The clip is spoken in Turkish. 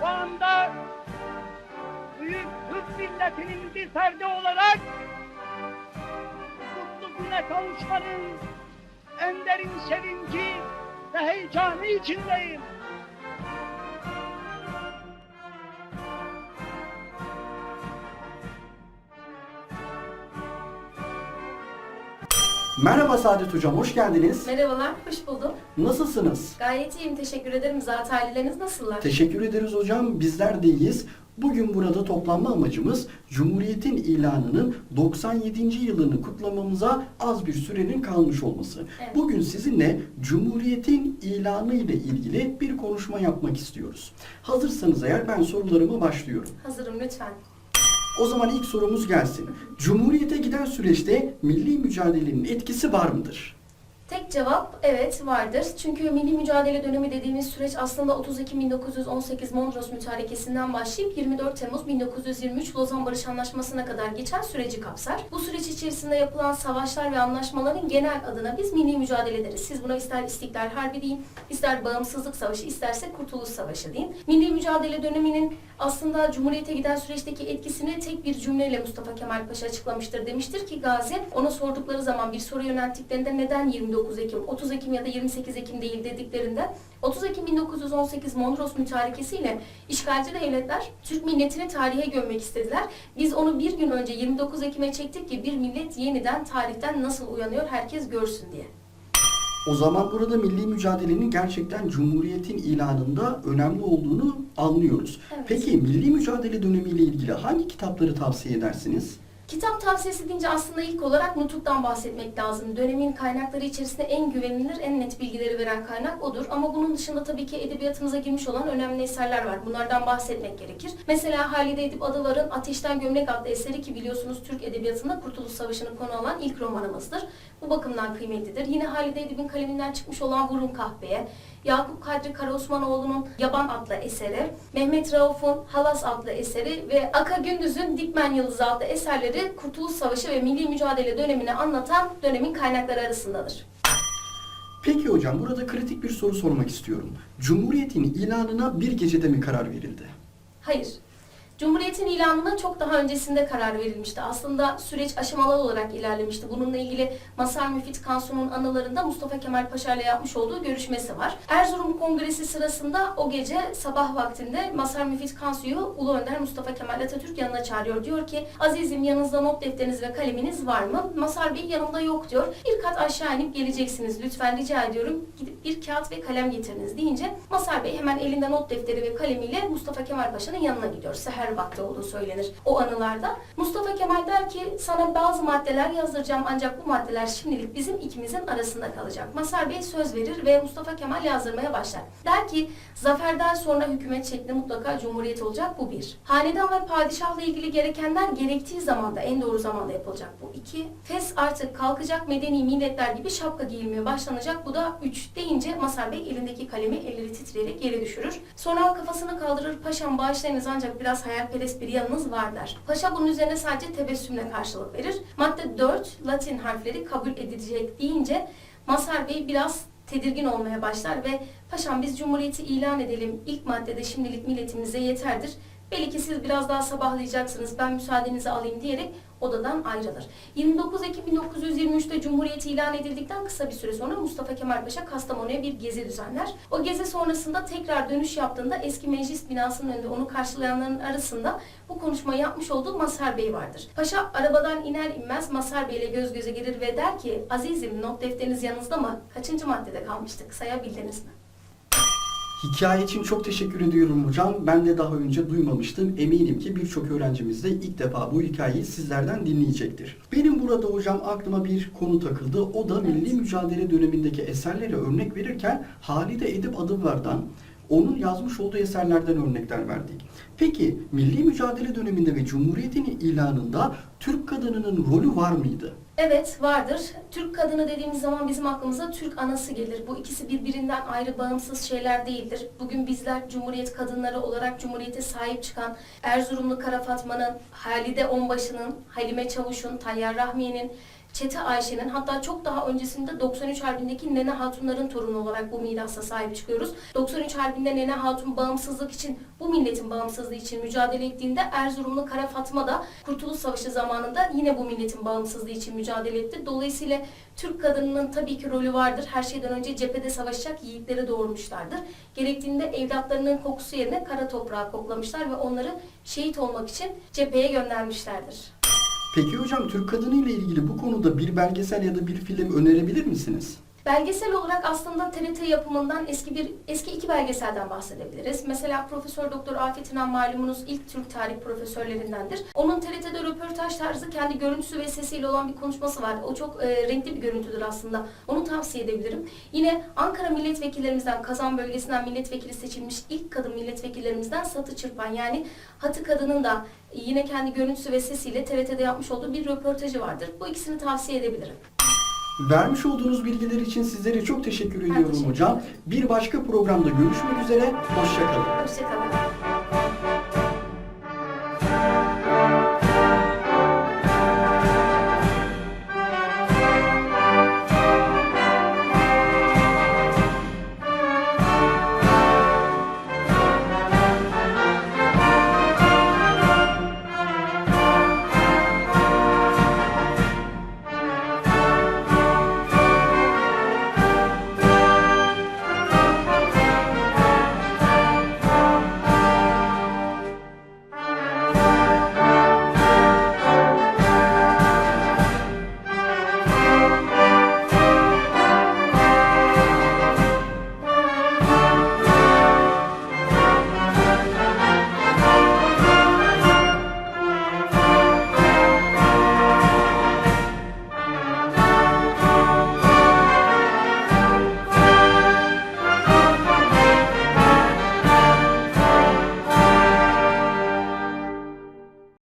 şu anda büyük Türk milletinin bir ferdi olarak mutlu güne kavuşmanın en derin sevinci ve heyecanı içindeyim. Merhaba Saadet Hocam, hoş geldiniz. Merhabalar, hoş buldum. Nasılsınız? Gayet iyiyim, teşekkür ederim. Zat aileleriniz nasıllar? Teşekkür ederiz hocam, bizler de iyiyiz. Bugün burada toplanma amacımız Cumhuriyet'in ilanının 97. yılını kutlamamıza az bir sürenin kalmış olması. Evet. Bugün sizinle Cumhuriyet'in ilanı ile ilgili bir konuşma yapmak istiyoruz. Hazırsanız eğer ben sorularıma başlıyorum. Hazırım lütfen. O zaman ilk sorumuz gelsin. Cumhuriyet'e giden süreçte milli mücadelenin etkisi var mıdır? Tek cevap evet vardır. Çünkü milli mücadele dönemi dediğimiz süreç aslında 30 Ekim 1918 Mondros Mütarekesi'nden başlayıp 24 Temmuz 1923 Lozan Barış Anlaşması'na kadar geçen süreci kapsar. Bu süreç içerisinde yapılan savaşlar ve anlaşmaların genel adına biz milli mücadele deriz. Siz buna ister İstiklal Harbi deyin, ister Bağımsızlık Savaşı, isterse Kurtuluş Savaşı deyin. Milli mücadele döneminin aslında Cumhuriyet'e giden süreçteki etkisini tek bir cümleyle Mustafa Kemal Paşa açıklamıştır. Demiştir ki Gazi ona sordukları zaman bir soru yönelttiklerinde neden 29 Ekim, 30 Ekim ya da 28 Ekim değil dediklerinde 30 Ekim 1918 Mondros Mütarekesi ile işgalci devletler Türk milletini tarihe gömmek istediler. Biz onu bir gün önce 29 Ekim'e çektik ki bir millet yeniden tarihten nasıl uyanıyor herkes görsün diye. O zaman burada milli mücadelenin gerçekten Cumhuriyet'in ilanında önemli olduğunu anlıyoruz. Evet. Peki milli mücadele dönemiyle ilgili hangi kitapları tavsiye edersiniz? Kitap tavsiyesi deyince aslında ilk olarak Nutuk'tan bahsetmek lazım. Dönemin kaynakları içerisinde en güvenilir, en net bilgileri veren kaynak odur. Ama bunun dışında tabii ki edebiyatımıza girmiş olan önemli eserler var. Bunlardan bahsetmek gerekir. Mesela Halide Edip Adıvar'ın Ateşten Gömlek adlı eseri ki biliyorsunuz Türk Edebiyatı'nda Kurtuluş Savaşı'nı konu alan ilk romanımızdır. Bu bakımdan kıymetlidir. Yine Halide Edip'in kaleminden çıkmış olan Vurun Kahveye, Yakup Kadri Karaosmanoğlu'nun Yaban adlı eseri, Mehmet Rauf'un Halas adlı eseri ve Aka Gündüz'ün Dikmen Yıldızı adlı eserleri Kurtuluş Savaşı ve milli mücadele dönemini anlatan dönemin kaynakları arasındadır. Peki hocam burada kritik bir soru sormak istiyorum. Cumhuriyet'in ilanına bir gecede mi karar verildi? Hayır. Cumhuriyetin ilanına çok daha öncesinde karar verilmişti. Aslında süreç aşamalı olarak ilerlemişti. Bununla ilgili Masar Müfit Kansu'nun anılarında Mustafa Kemal Paşa ile yapmış olduğu görüşmesi var. Erzurum Kongresi sırasında o gece sabah vaktinde Masar Müfit Kansu'yu Ulu Önder Mustafa Kemal Atatürk yanına çağırıyor. Diyor ki Azizim yanınızda not defteriniz ve kaleminiz var mı? Masar Bey yanımda yok diyor. Bir kat aşağı inip geleceksiniz. Lütfen rica ediyorum gidip bir kağıt ve kalem getiriniz deyince Masar Bey hemen elinde not defteri ve kalemiyle Mustafa Kemal Paşa'nın yanına gidiyor. Seher vakti olduğu söylenir o anılarda. Mustafa Kemal der ki sana bazı maddeler yazdıracağım ancak bu maddeler şimdilik bizim ikimizin arasında kalacak. Masar Bey söz verir ve Mustafa Kemal yazdırmaya başlar. Der ki zaferden sonra hükümet şekli mutlaka cumhuriyet olacak bu bir. Hanedan ve padişahla ilgili gerekenler gerektiği zamanda en doğru zamanda yapılacak bu iki. Fes artık kalkacak medeni milletler gibi şapka giyilmeye başlanacak bu da üç deyince Masar Bey elindeki kalemi elleri titreyerek yere düşürür. Sonra kafasını kaldırır paşam bağışlayınız ancak biraz hayalperest bir yanınız var der. Paşa bunun üzerine sadece tebessümle karşılık verir. Madde 4 Latin harfleri kabul edilecek deyince Masar Bey biraz tedirgin olmaya başlar ve paşam biz cumhuriyeti ilan edelim. İlk maddede şimdilik milletimize yeterdir. Belki siz biraz daha sabahlayacaksınız ben müsaadenizi alayım diyerek odadan ayrılır. 29 Ekim 1923'te Cumhuriyet ilan edildikten kısa bir süre sonra Mustafa Kemal Paşa Kastamonu'ya bir gezi düzenler. O gezi sonrasında tekrar dönüş yaptığında eski meclis binasının önünde onu karşılayanların arasında bu konuşmayı yapmış olduğu Mazhar Bey vardır. Paşa arabadan iner inmez Mazhar Bey ile göz göze gelir ve der ki Azizim not defteriniz yanınızda mı? Kaçıncı maddede kalmıştık? Sayabildiniz mi? Hikaye için çok teşekkür ediyorum hocam. Ben de daha önce duymamıştım. Eminim ki birçok öğrencimiz de ilk defa bu hikayeyi sizlerden dinleyecektir. Benim burada hocam aklıma bir konu takıldı. O da milli mücadele dönemindeki eserlere örnek verirken Halide Edip Adıvar'dan onun yazmış olduğu eserlerden örnekler verdik. Peki milli mücadele döneminde ve Cumhuriyet'in ilanında Türk kadınının rolü var mıydı? Evet vardır. Türk kadını dediğimiz zaman bizim aklımıza Türk anası gelir. Bu ikisi birbirinden ayrı bağımsız şeyler değildir. Bugün bizler Cumhuriyet kadınları olarak Cumhuriyete sahip çıkan Erzurumlu Kara Fatma'nın, Halide Onbaşı'nın, Halime Çavuş'un, Tayyar Rahmiye'nin, Çete Ayşe'nin hatta çok daha öncesinde 93 Harbi'ndeki Nene Hatunların torunu olarak bu mirasa sahip çıkıyoruz. 93 Harbi'nde Nene Hatun bağımsızlık için, bu milletin bağımsızlığı için mücadele ettiğinde Erzurumlu Kara Fatma da Kurtuluş Savaşı zamanında yine bu milletin bağımsızlığı için mücadele etti. Dolayısıyla Türk kadınının tabii ki rolü vardır. Her şeyden önce cephede savaşacak yiğitleri doğurmuşlardır. Gerektiğinde evlatlarının kokusu yerine kara toprağı koklamışlar ve onları şehit olmak için cepheye göndermişlerdir. Peki hocam Türk kadını ile ilgili bu konuda bir belgesel ya da bir film önerebilir misiniz? Belgesel olarak aslında TRT yapımından eski bir eski iki belgeselden bahsedebiliriz. Mesela Profesör Doktor Afet İnan malumunuz ilk Türk tarih profesörlerindendir. Onun TRT'de röportaj tarzı kendi görüntüsü ve sesiyle olan bir konuşması var. O çok e, renkli bir görüntüdür aslında. Onu tavsiye edebilirim. Yine Ankara milletvekillerimizden, Kazan bölgesinden milletvekili seçilmiş ilk kadın milletvekillerimizden Satı Çırpan yani Hatı Kadın'ın da yine kendi görüntüsü ve sesiyle TRT'de yapmış olduğu bir röportajı vardır. Bu ikisini tavsiye edebilirim. Vermiş olduğunuz bilgiler için sizlere çok teşekkür ediyorum teşekkür hocam. Bir başka programda görüşmek üzere. Hoşçakalın. Hoşçakalın.